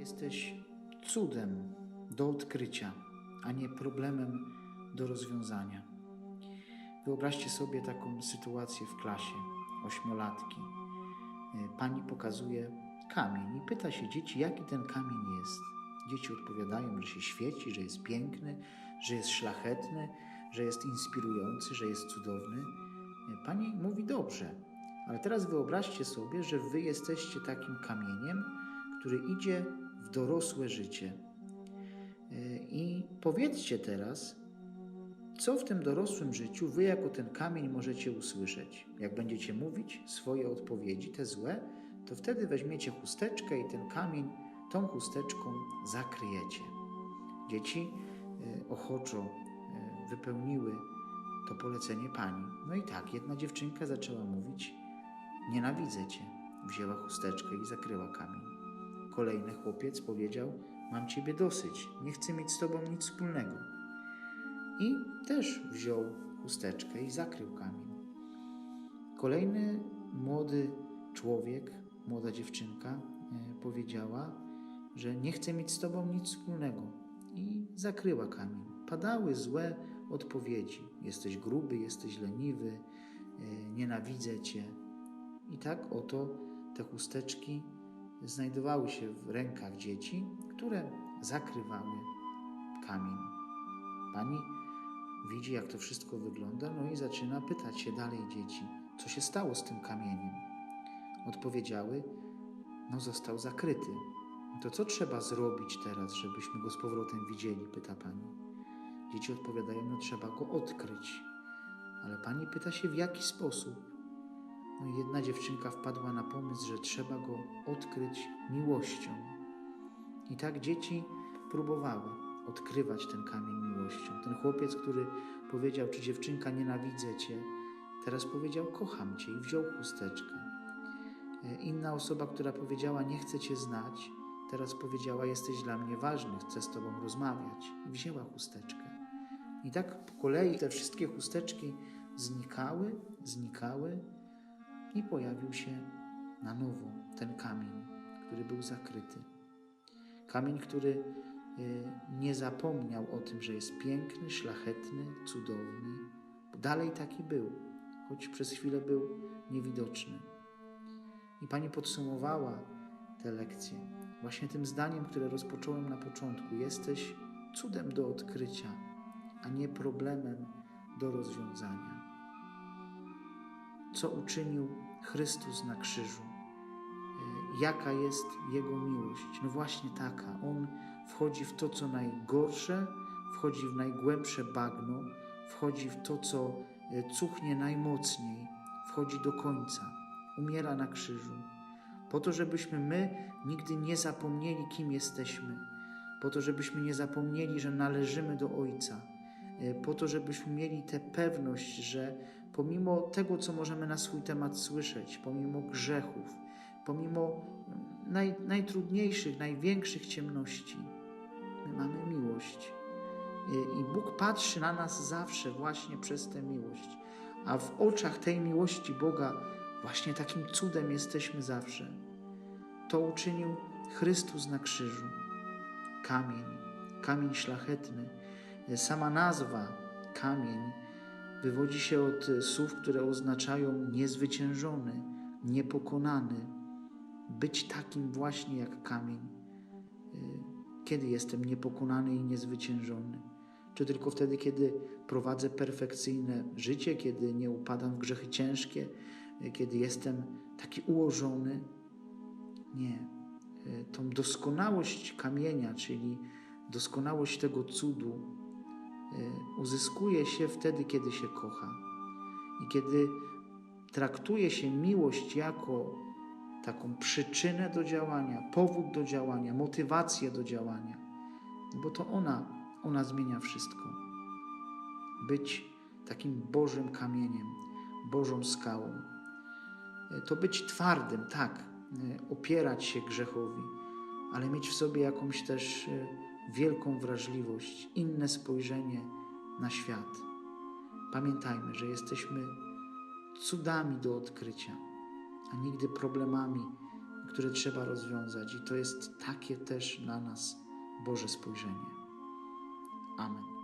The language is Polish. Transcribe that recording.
Jesteś cudem do odkrycia, a nie problemem do rozwiązania. Wyobraźcie sobie taką sytuację w klasie ośmiolatki. Y, Pani pokazuje kamień i pyta się dzieci, jaki ten kamień jest. Dzieci odpowiadają, że się świeci, że jest piękny, że jest szlachetny, że jest inspirujący, że jest cudowny. Y, Pani mówi dobrze, ale teraz wyobraźcie sobie, że wy jesteście takim kamieniem, który idzie dorosłe życie. Y, I powiedzcie teraz, co w tym dorosłym życiu wy jako ten kamień możecie usłyszeć? Jak będziecie mówić swoje odpowiedzi, te złe, to wtedy weźmiecie chusteczkę i ten kamień tą chusteczką zakryjecie. Dzieci y, ochoczo y, wypełniły to polecenie pani. No i tak, jedna dziewczynka zaczęła mówić: Nienawidzę cię. Wzięła chusteczkę i zakryła kamień. Kolejny chłopiec powiedział: Mam ciebie dosyć, nie chcę mieć z tobą nic wspólnego. I też wziął chusteczkę i zakrył kamień. Kolejny młody człowiek, młoda dziewczynka e, powiedziała, że nie chce mieć z tobą nic wspólnego i zakryła kamień. Padały złe odpowiedzi. Jesteś gruby, jesteś leniwy, e, nienawidzę cię. I tak oto te chusteczki znajdowały się w rękach dzieci, które zakrywały kamień. Pani widzi, jak to wszystko wygląda, no i zaczyna pytać się dalej dzieci, co się stało z tym kamieniem. Odpowiedziały, no został zakryty. To co trzeba zrobić teraz, żebyśmy go z powrotem widzieli? pyta pani. Dzieci odpowiadają, no trzeba go odkryć. Ale pani pyta się, w jaki sposób? No i jedna dziewczynka wpadła na pomysł, że trzeba go odkryć miłością. I tak dzieci próbowały odkrywać ten kamień miłością. Ten chłopiec, który powiedział, czy dziewczynka nienawidzę cię, teraz powiedział kocham cię i wziął chusteczkę. E, Inna osoba, która powiedziała nie chcę cię znać, teraz powiedziała jesteś dla mnie ważny, chcę z tobą rozmawiać i wzięła chusteczkę. I tak po kolei te wszystkie chusteczki znikały, znikały i pojawił się na nowo ten kamień, który był zakryty. Kamień, który y, nie zapomniał o tym, że jest piękny, szlachetny, cudowny, dalej taki był, choć przez chwilę był niewidoczny. I Pani podsumowała tę lekcję właśnie tym zdaniem, które rozpocząłem na początku: Jesteś cudem do odkrycia, a nie problemem do rozwiązania. Co uczynił Chrystus na krzyżu? Y, Jaka jest Jego miłość? No właśnie taka. On wchodzi w to, co najgorsze, wchodzi w najgłębsze bagno, wchodzi w to, co y, cuchnie najmocniej, wchodzi do końca, umiera na krzyżu. Po to, żebyśmy my nigdy nie zapomnieli, kim jesteśmy, po to, żebyśmy nie zapomnieli, że należymy do Ojca, po to, żebyśmy mieli tę pewność, że pomimo tego, co możemy na swój temat słyszeć, pomimo grzechów, pomimo mm, naj, najtrudniejszych, największych ciemności, my mamy miłość. I Bóg patrzy na nas zawsze właśnie przez tę miłość, a w oczach tej miłości Boga właśnie takim cudem jesteśmy zawsze. To uczynił Chrystus na krzyżu. Kamień, kamień szlachetny. Sama nazwa kamień wywodzi się od słów, które oznaczają niezwyciężony, niepokonany, być takim właśnie jak kamień. Kiedy jestem niepokonany i niezwyciężony? Czy tylko wtedy, kiedy prowadzę perfekcyjne życie, kiedy nie upadam w grzechy ciężkie, kiedy jestem taki ułożony? Nie. Tą doskonałość kamienia, czyli doskonałość tego cudu, uzyskuje się wtedy, kiedy się kocha. I kiedy traktuje się miłość jako taką przyczynę do działania, powód do działania, motywację do działania, bo to ona, ona zmienia wszystko. Być takim Bożym kamieniem, Bożą skałą. To być twardym, tak, opierać się grzechowi, ale mieć w sobie jakąś też wielką wrażliwość, inne spojrzenie na świat. Pamiętajmy, że jesteśmy cudami do odkrycia, a nigdy problemami, które trzeba rozwiązać, i to jest takie też na nas Boże spojrzenie. Amen.